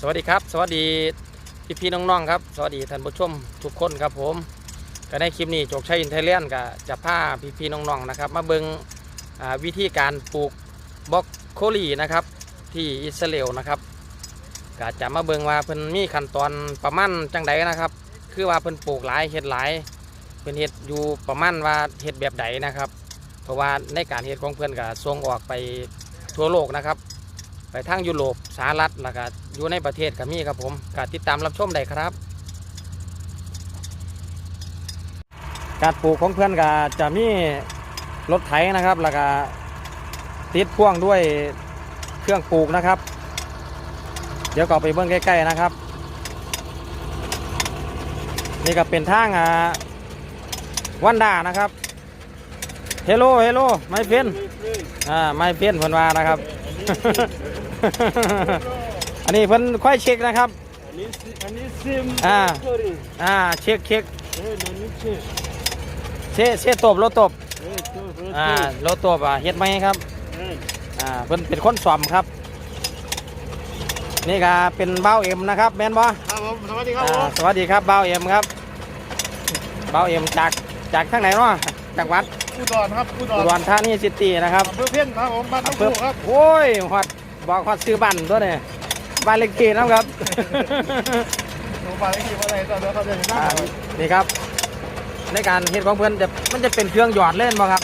สวัสดีครับ สวัสดีพี่พี่น้องๆครับ สวัสดีท่านผู้ชมทุกคนครับผมก็ในคลิปนี้โจกชัยอินเทเลียนก็จะพาพี่พี่น้องๆนะครับ มาเบิงอ่าวิธีการปลูกบล็อกโคลีนะครับ ที่อิสราเอลนะครับก็จะมาเบิงว่าเพิ่นมีขั้นตอนประมาณจังใดนะครับ คือว่าเพิ่นปลูกหลายเฮ็ดหลายเพิ่นเฮ็ดอยู่ประมาณว่าเฮ็ดแบบใดนะครับ เพราะว่าในการเฮ็ดของเพื่อนก็ส่งออกไปทั่วโลกนะครับ ไปทางยุโรปสหรัฐแล้วก็อยู่ในประเทศก็มีครับผมก็ติดตามรับชมได้ครับ การปลูกของเพื่อนก็จะมีรถไถนะครับ แล้วก็ติดพ่วงด้วยเครื่องปลูกนะครับ เดี๋ยวก็ไปเบื้องใกล้ๆนะครับ นี่ก็เป็นทางอ่าวันดานะครับเฮลโลเฮลโลไม่เพี้ยนอ่าไม่เพี้ยนพิ่นวานะครับ อันนี้เพิ่นค่อยเช็คนะครับ อันนี้ซิอันนี้ซิมอ่าโครีอ่าเช็คเช็คเฮ้ยนั่นนี่เช็คเชเชตบโลตบเฮ้ยตัวเฮ้ยอ่าโลตบอะเฮ็ดไหมครับเฮ้ยอ่าเพิ่นเป็นคนสอมครับ นี่ก็เป็นเบ้าเอ็มนะครับแม่นบ่ครับผมสวัสดีครับอ่าผมสวัสดีครับเบ้าเอ็มครับเบ้าเอ็มจากจากทางไหนเนาะจังหวัดอุดรครับอุดอุรดรธานีซิตี้นะครับอำเภอเพี้ยนครับผมบ้านน้องเพิ่ผูครับ โอ้ยฮอด บอกฮอดซื้อบ้านตัวนี้บ้านเล็กที่นะครับ หนูไปไม่กี่วันอะไรตอนนี้เขาจะเห็นหน้าอ่านี่ครับ ในการเฮ็ดของเพื่อนจะมันจะเป็นเครื่องหยอดเล่นบ่ครับ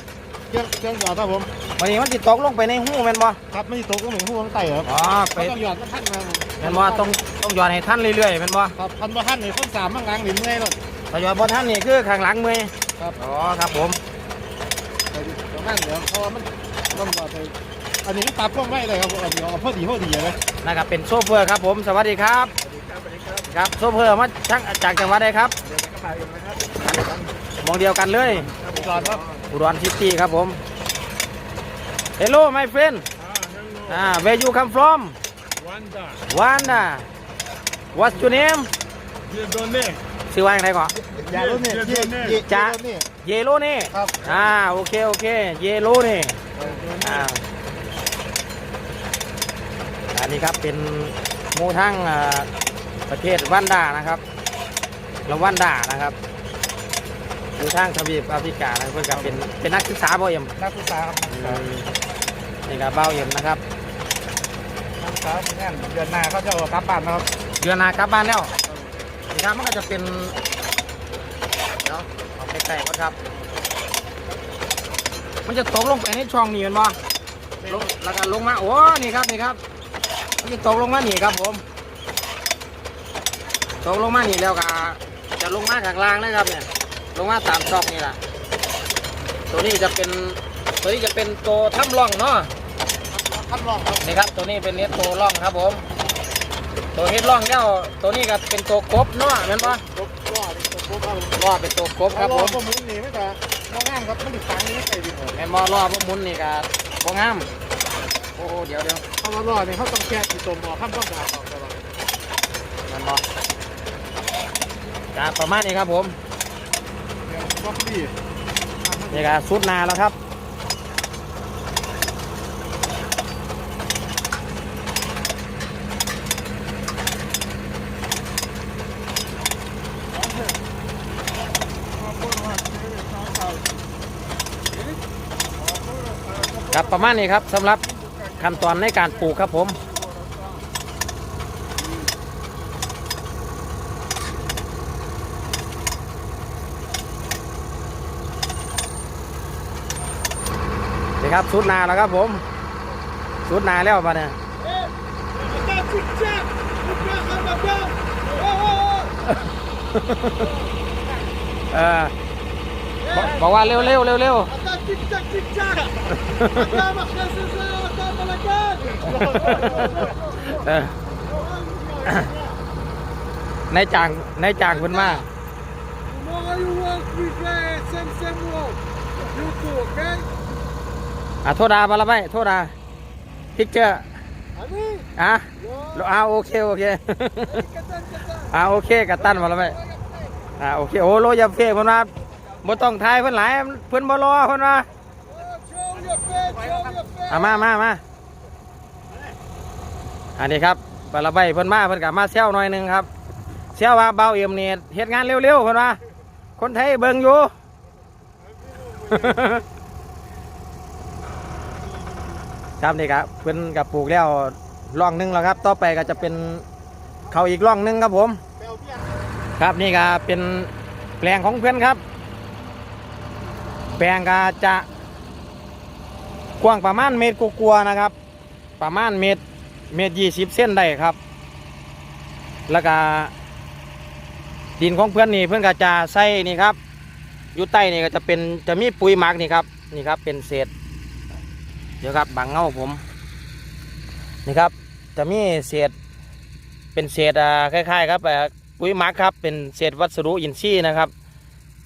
เครื่องเครื่องหยอดครับผมวันนี้มันติดตกลงไปในหูแม่นบ่ครับไม่ตกก็เหมือนผู้วงไต่ครับอ๋อไปเขาต้องหยอดมันท่านมาแม่นบ่ต้องต้องหยอดให้ท่านเรื่อยๆแม่นบ่ครับพันว่าท่านในคนสามมั่งงางหรือเมื่อยหรอกถ้าหยอดบ่ท่านนี่คือข้างหลังมือครับอ๋อครับผมแต่ตรงนั้นเดี๋ยวเพราะว่ามันต้องหยอดไป อันนี้ตัดพวกไว้เลยครับอันนี้เอาพอดีพอดีเลยนะครับเป็นโซเฟอร์ครับผมสวัสดีครับสวัสดีครับสวัสดีครับครับโซเฟอร์มาจากจากจังหวัดใดครับเดี๋ยวจะไปกันนะครับมองเดียวกันเลยอุดรครับอุดรซิตี้ครับผม Hello my friend อ่า where you come from วันจ้า Wanda What's your name เดือนโดนเน่ชื่อว่าอย่างไรก่อนยาโดนเน่เย่เย่จ๊ะเน่เยโลนี่ครับอ่าโอเคโอเคเยโลนี่อ่า อันนี้ครับเป็นหมูทั้งอ่าประเทศวันดานะครับแล้ววันดานะครับอยู่ทางทวีปแอฟริกานะเพื่อนกับเป็นเป็นนักศึกษาบ่เอ็มนักศึกษาครับอืมนี่ครับเบ้าเอ็มนะครับนักศึกษาเป็นงานเดือนหน้าเขาจะเอากลับบ้านนะครับเดือนหน้ากลับบ้านแล้วนี่ครับมันก็จะเป็นเดี๋ยวเอาไปใกล้ๆก่อนครับ มันจะตกลงไปในช่องนี้แมันบ่ลงแล้วก็ลงมาโอ้นี่ครับนี่ครับ มันจะตกลงมานี่ครับผม ตกลงมานี่แล้วก็จะลงมาข้างล่างนะครับเนี่ย ลงมาตามช่องนี่แหละตัวนี้จะเป็นตัวนี้จะเป็นตัวถ้ำร่องเนาะท่านรองครับนี่ครับ ตัวนี้เป็นเน็ตตัวร่องครับผม ตัวเฮ็ดร่องแล้วตัวนี้ก็เป็นตัวกบเนาะแม่นปะครบรอบครบครับล้อเป็นตัวกบครับผมผมมุ้งหนีไม่แต่มองงามครับมันติดตังนี้ไม่ไกลดิแม่นบ่ล้อพวกหมุนนี่ก็บ่งาม โอ้เดี๋ยวเดี๋ยวเขาว่ารอเนี่ยเขาต้องแก้ที่ตัวหมอข้ามต้องการออกตลอดแม่นบ่ก็ประมาณนี้ครับผมเดี๋ยวบล็อกดี้นี่ก็สุดนาแล้วครับครับประมาณนี้ครับสำหรับ ขั้นตอนในการปลูกครับผมนี่ครับสุดนาแล้วครับผมสุดนาแล้วมาเนี่ยเออบอกบอกว่าเร็วเร็วเร็วเร็ว เออในจางในจางเพิ่นมาอะโทษดาบาละไปโทษดาพิกเจอร์อะอ่าโอเคโอเคอ่าโอเคกับตันมาแล้วไปอ่าโอเคโอ้โลยาเฟ่เพิ่นว่าบ่ต้องทายเพิ่นหลายเพิ่นบ่รอเพิ่นว่า อ่ามามามาอันนี้ครับปลาใบเพิ่นมาเพิ่นก็มาเซลหน่อยหนึงครับเซลว่าเบาเอี่ยมเนี่เฮ็ดงานเร็วๆเพิ่นว่าคนไทยเบิ่งอยู่ครับนี่ครับเพิ่นกับปลูกแล้วร่องหนึงแล้วครับ ต่อไปก็จะเป็นเขาอีกร่องหนึงครับผม ครับนี่ก็เป็นแปลงของเพื่อนครับ แปลงก็จะ กว้างประมาณเมตรกว่าๆนะครับ ประมาณเมตรเมตรยี่สิบเส้นได้ครับ แล้วก็ดินของเพื่อนนี่เพื่อนก็จะใส่นี่ครับอยู่ใต้นี่ก็จะเป็นจะมีปุ๋ยหมักนี่ครับนี่ครับเป็นเศษ เดี๋ยวครับบางเงาผมนี่ครับจะมีเศษเป็นเศษอ่าคล้ายๆครับอ่าปุ๋ยหมักครับเป็นเศษวัสดุอินทรีย์นะครับ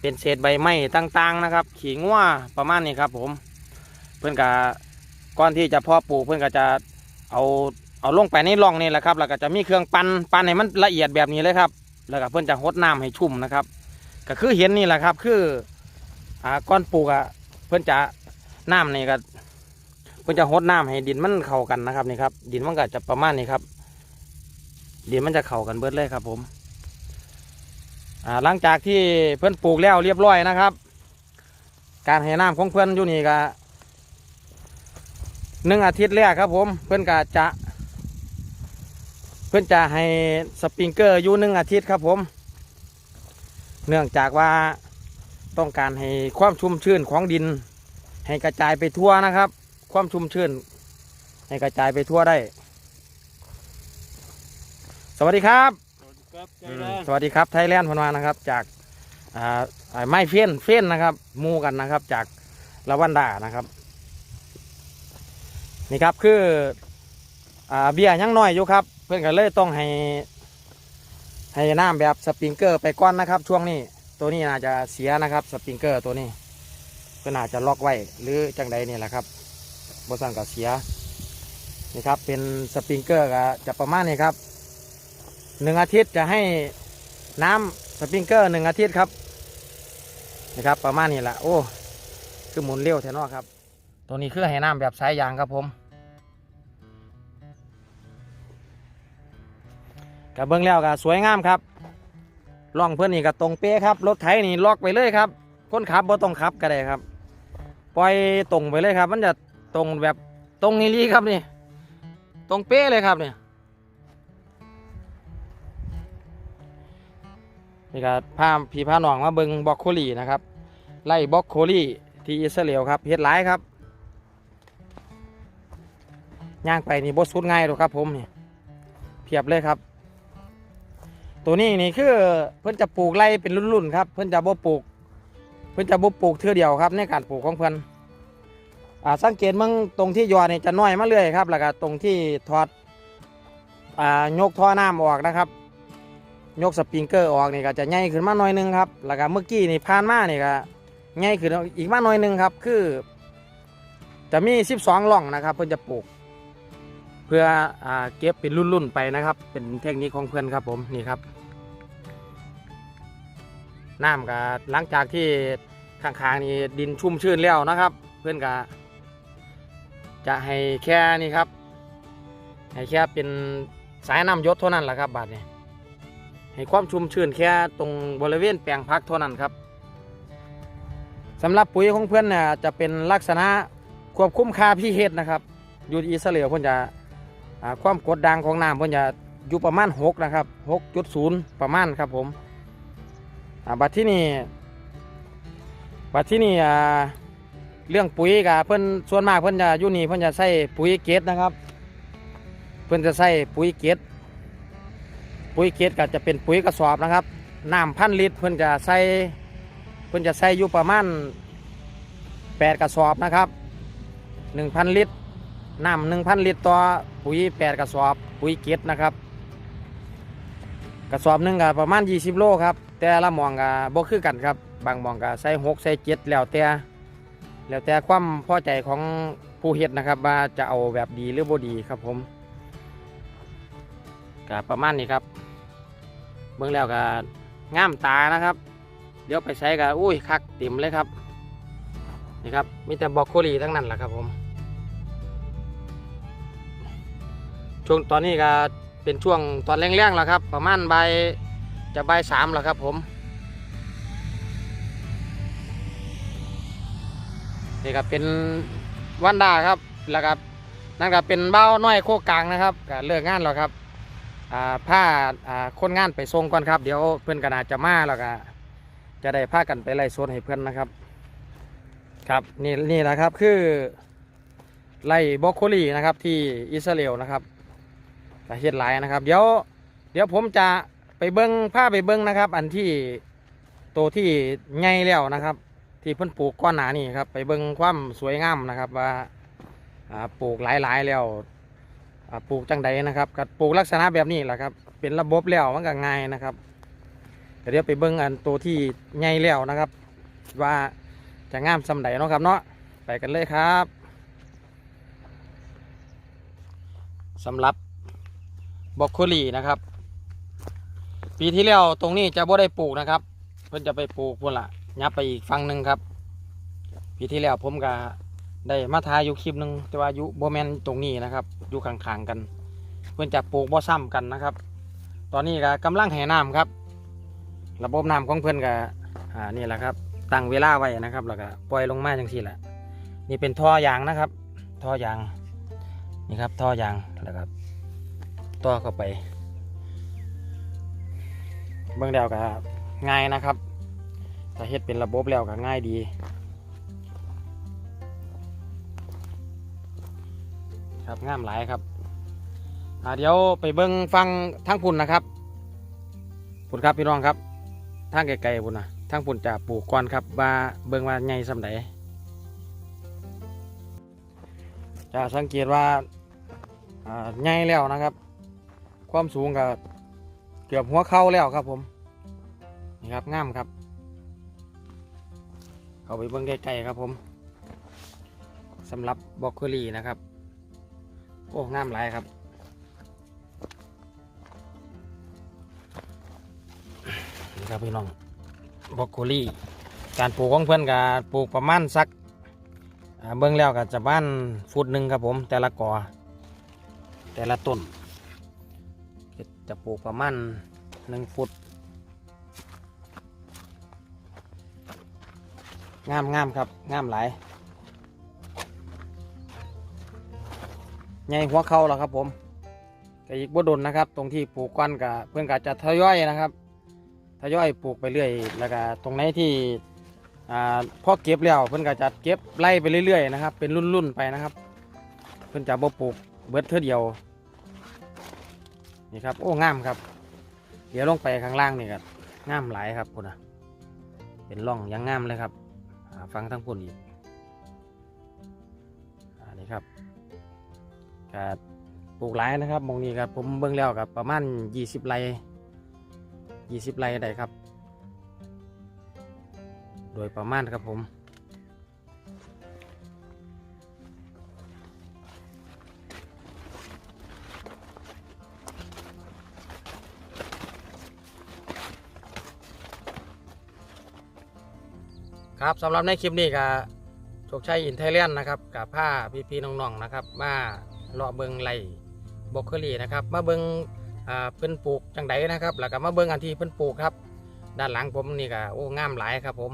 เป็นเศษใบไม้ต่างๆนะครับ ขี้งัวประมาณนี้ครับผม เพื่อนกะก่อนที่จะพาะปลูกเพื่อนก็จะเอาเอาลงไปในร่องนี่แหละครับแล้วก็จะมีเครื่องปันปันให้มันละเอียดแบบนี้เลยครับ แล้วก็เพื่อนจะหดน้ำให้ชุ่มนะครับ ก็คือเห็นนี่แหละครับ คืออ่าก้อนปลูกอะเพื่อนจะน้ำนี่ก็เพื่อนจะหดน้ำให้ดินมันเข้ากันนะครับนี่ครับ ดินมันก็จะประมาณนี้ครับ ดินมันจะเข้ากันเบิดเลยครับ ผมอ่าหลังจากที่เพื่อนปลูกแล้วเรียบร้อยนะครับ การให้น้ำของเพื่อนอยู่นี่ก็ หนึ่งอาทิตย์แรกครับผมเพื่อนก็จะ เพื่อนจะให้สปริงเกอร์อยู่หนึ่งอาทิตย์ครับผม เนื่องจากว่าต้องการให้ความชุ่มชื้นของดิน ให้กระจายไปทั่วนะครับ ความชุ่มชื้น ให้กระจายไปทั่วได้ สวัสดีครับครับใจอืมแรงสวัสดีครับไทยแลนด์พนวานะครับ จากอ่าอ่าไม้เฟี้ยนเฟี้ยนนะครับหมูกันนะครับ จากละวันดานะครับ นี่ครับคืออ่าเบียร์ยังน้อยอยู่ครับ เพื่อนก็เลยต้องให้ให้น้ำแบบสปริงเกอร์ไปก้อนนะครับ ช่วงนี้ตัวนี้น่าจะเสียนะครับสปริงเกอร์ตัวนี้เพื่อนอาจจะล็อกไว้หรือจังใดนี่แหละครับบสันก็เสียนี่ครับเป็นสปริงเกอร์ก็จะประมาณนี้ครับหนึ่งอาทิตย์จะให้น้ำสปริงเกอร์หนึ่งอาทิตย์ครับนะครับประมาณนี้แหละโอ้คือหมุนเร็วแท้นอครับ ตัวนี้คือให้น้ำแบบสายยางครับผมกับเบื้องแล้วก็สวยงามครับล่องเพื่อนนี่ก็ตรงเป๊ะครับ รถไถนี่ล็อกไปเลยครับคนขับบ่ต้องขับก็ได้ครับ ปล่อยตรงไปเลยครับ มันจะตรงแบบตรงนี้ลีครับนี่ ตรงเป๊ะเลยครับเนี่ยนี่ก็พาพี่พาหนองมาเบิงบ็อกโคลีนะครับ ไล่บ็อกโคลีที่อิสราเอลครับเฮ็ดหลายครับ ย่างไปนี่บดสุดง่ายหรอกครับ ผมนี่เพียบเลยครับ ตัวนี้นี่คือเพิ่อนจะปลูกไล่เป็นรุ่นๆครับ เพิ่อนจะบ่ปลูก เพิ่อนจะบ่ปลูกเทื่อเดียวครับ ในการปลูกของเพิ่อนอ่าสังเกตมืองตรงที่ยอดนี่จะน้อยมาเรื่อยครับ แล้วก็ตรงที่ถอดอ่ายกท่อน้ำออกนะครับยกสปริงเกอร์ออกนี่ก็จะใหญ่ขึ้นมาหน่อยนึงครับแล้วก็เมื่อกี้นี่ผ่านมานี่ก็ใหญ่ขึ้นอีกมาหน่อยนึงครับ คือ จะมี 12หล่องนะครับ เพื่อจะปลูก เพื่ออเก็บเป็นรุ่นๆไปนะครับ เป็นเทคนิคของเพื่อนครับผมนี่ครับน้ำก็หลังจากที่ข้างๆนี่ดินชุ่มชื้นแล้วนะครับ เพื่อนก็จะให้แค่นี่ครับ ให้แค่เป็นสายน้ำยศเท่านั้นแหละครับบาทนี้ให้ความชุ่มชื้นแค่ตรงบริเวณแปลงพักเท่านั้นครับสำหรับปุ๋ยของเพื่อนเนี่ยจะเป็นลักษณะควบคุมค่าพีเฮดนะครับ อยู่ที่อิสราเอลเพื่อนจะ ความกดดันของน้ำเพื่อนจะอยู่ประมาณ 6 นะครับ 6.0 ประมาณครับผมอ่าบัดที่นี่บัดที่นี่เรื่องปุ๋ยกับเพื่อนส่วนมากเพื่อนจะอยู่นี่เพื่อนจะใส่ปุ๋ยเกตนะครับ เพื่อนจะใส่ปุ๋ยเกตปุ๋ยเกตก็จะเป็นปุ๋ยกระสอบนะครับน้ำพันลิตรเพื่อนจะใส่เพื่อนจะใส่อยู่ประมาณแปดกระสอบนะครับหนึ่งพันลิตร น้ำหนึ่งพันลิตรต่อปุ๋ยแปดกระสอบปุ๋ยเกตนะครับ กระสอบหนึ่งก็ประมาณ 20 โลครับ แต่ละมองก็บ่คือกันครับ บางมองก็ใส่หกใส่เจ็ดแล้วแต่แล้วแต่ความพอใจของผู้เฮ็ดนะครับว่าจะเอาแบบดีหรือบ่ดีครับผมก็ประมาณนี้ครับ เบื้องแล้วก็ง่ามตานะครับ เดี๋ยวไปใช้ก็อุ้ยคักเต็มเลยครับ นี่ครับ มีแต่บอกโคลีทั้งนั้นแหละครับผม ช่วงตอนนี้ก็เป็นช่วงตอนแรงๆแล้วครับ ประมาณใบจะใบสามแล้วครับผมนี่ครับเป็นวันดาครับแล้วครับนั่นก็เป็นเบ้าน้อยโคกลางนะครับก็เลิกงานแล้วครับอ่าผ้าอ่าคนงานไปส่งก่อนครับ เดี๋ยวเพื่อนก็น่าจะมาแล้วก็จะได้พากันไปไล่สวนให้เพื่อนนะครับ ครับนี่นี่นะครับคือไล่บรอกโคลีนะครับที่อิสราเอลนะครับ ประเทศหลายนะครับ เดี๋ยวเดี๋ยวผมจะไปเบิ้งผ้าไปเบิ้งนะครับ อันที่โตที่ใหญ่แล้วนะครับ ที่เพิ่นปลูกก้อนหนานี่ครับ ไปเบิ้งความสวยงามนะครับว่าปลูกหลายๆแล้วอ่าปลูกจังใดนะครับก็ปลูกลักษณะแบบนี้แหละครับ เป็นระบบแล้วมันก็ง่ายนะครับเดี๋ยวไปเบิ้งอันโตที่ใหญ่แล้วนะครับ ว่าจะงามสำใดเนาะครับเนาะไปกันเลยครับสำหรับ บอกโคลีนะครับ ปีที่แล้วตรงนี้จะบ่ได้ปลูกนะครับ เพิ่นจะไปปลูกพุ่นละยับไปอีกฝั่งหนึ่งครับ ปีที่แล้วผมก็ได้มาทายอยู่คลิปหนึ่งแต่ว่าอยู่โบแมนตรงนี้นะครับ อยู่ข้างๆกัน เพิ่นจะปลูกบ่ซ้ำกันนะครับ ตอนนี้ก็กำลังแห่น้ำครับ ระบบน้ำของเพิ่อนก็อ่านี่แหละครับ ตั้งเวลาไว้นะครับ แล้วก็ปล่อยลงมาจังสี่แหละนี่เป็นท่อยางนะครับ ท่อยางนี่ครับท่อยางแล้วก็ ต่อเข้าไป เบื้องเดียวก็ง่ายนะครับ ถ้าเฮ็ดเป็นระบบแล้วก็ง่ายดีครับงามหลายครับเดี๋ยวไปเบิ้งฟังทางพุ่นนะครับพุ่นครับพี่น้องครับทางไกลๆพุ่นนะทางพุ่นจะปลูกก่อนครับว่าเบิ้งว่าใหญ่สำใดจะสังเกตว่าอ่าใหญ่แล้วนะครับ ความสูงก็เกือบหัวเข่าแล้วครับผมนี่ครับง่ามครับ เข้าไปเบิ้งใกล้ๆครับผมสำหรับบรอกโคลีนะครับ โอ้ง่ามหลายครับนี่ครับพี่น้องบรอกโคลีการปลูกของเพื่อนกับปลูกประมาณสักเบิ้งแล้วก็จะบ้านฟุตหนึ่งครับผม แต่ละกอแต่ละต้น จะปลูกประมาณหนึ่งฟุต งามงามครับ งามหลายใหญ่หัวเข่าแล้วครับผมแต่อีกบ่ดนนะครับ ตรงที่ปลูกก้อนกับเพื่อนก็จะทยอยนะครับทยอยปลูกไปเรื่อย แล้วก็ตรงไหนที่อ่าพอเก็บแล้วเพื่อนก็จะเก็บไล่ไปเรื่อยๆนะครับ เป็นรุ่นๆไปนะครับ เพื่อนจะบ่ปลูกเบิดเท่อเดียว นี่ครับ โอ้งามครับ เดี๋ยวลงไปข้างล่างนี่ครับงามหลายครับคุณนะเป็นร่องยังงามเลยครับฟังทั้งพุ่นอีกอันนี้ครับก็ปลูกหลายนะครับมองนี้ครับผมเบิ่งแล้วกับประมาณ 20 ไร่20 ไร่ได้ครับ โดยประมาณครับผม ครับสำหรับในคลิปนี้ก็โชคชัยอินไทยแลนด์นะครับกับผ้าพี่ๆน้องๆนะครับ มาเลาะเบิงไหลบล็อกเคอรี่นะครับ มาเบิงอ่าเพิ่นปลูกจังไดนะครับ แล้วก็มาเบิงอันที่เพิ่นปลูกครับ ด้านหลังผมนี่ก็โอ้งามหลายครับผม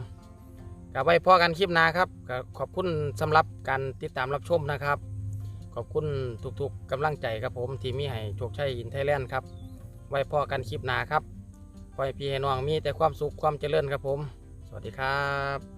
กับไว้พอกันคลิปหน้าครับขอบคุณสำหรับการติดตามรับชมนะครับ ขอบคุณทุกๆกำลังใจครับผมที่มีให้โชคชัยอินไทยแลนด์ครับ ไว้พอกันคลิปหน้าครับขอให้พี่ให้น้องมีแต่ความสุขความเจริญครับผม สวัสดีครับ